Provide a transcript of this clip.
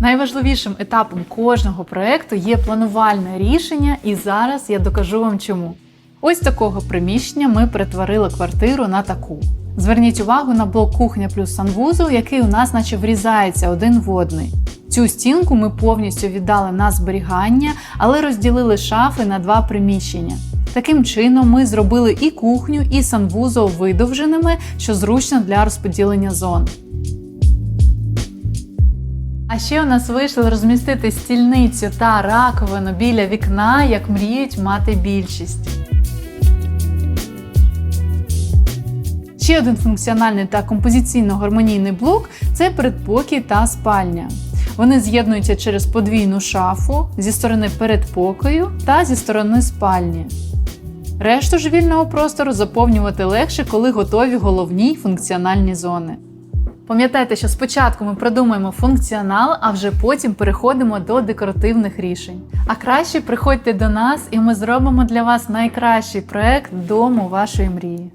Найважливішим етапом кожного проекту є планувальне рішення, і зараз я докажу вам чому. Ось такого приміщення ми перетворили квартиру на таку. Зверніть увагу на блок кухня плюс санвузол, який у нас наче врізається один в одний. Цю стінку ми повністю віддали на зберігання, але розділили шафи на два приміщення. Таким чином, ми зробили і кухню, і санвузол видовженими, що зручно для розподілення зон. А ще у нас вийшло розмістити стільницю та раковину біля вікна, як мріють мати більшість. Ще один функціональний та композиційно гармонійний блок це передпокій та спальня. Вони з'єднуються через подвійну шафу зі сторони передпокою та зі сторони спальні. Решту ж вільного простору заповнювати легше, коли готові головні функціональні зони. Пам'ятайте, що спочатку ми продумаємо функціонал, а вже потім переходимо до декоративних рішень. А краще приходьте до нас, і ми зробимо для вас найкращий проект дому вашої мрії.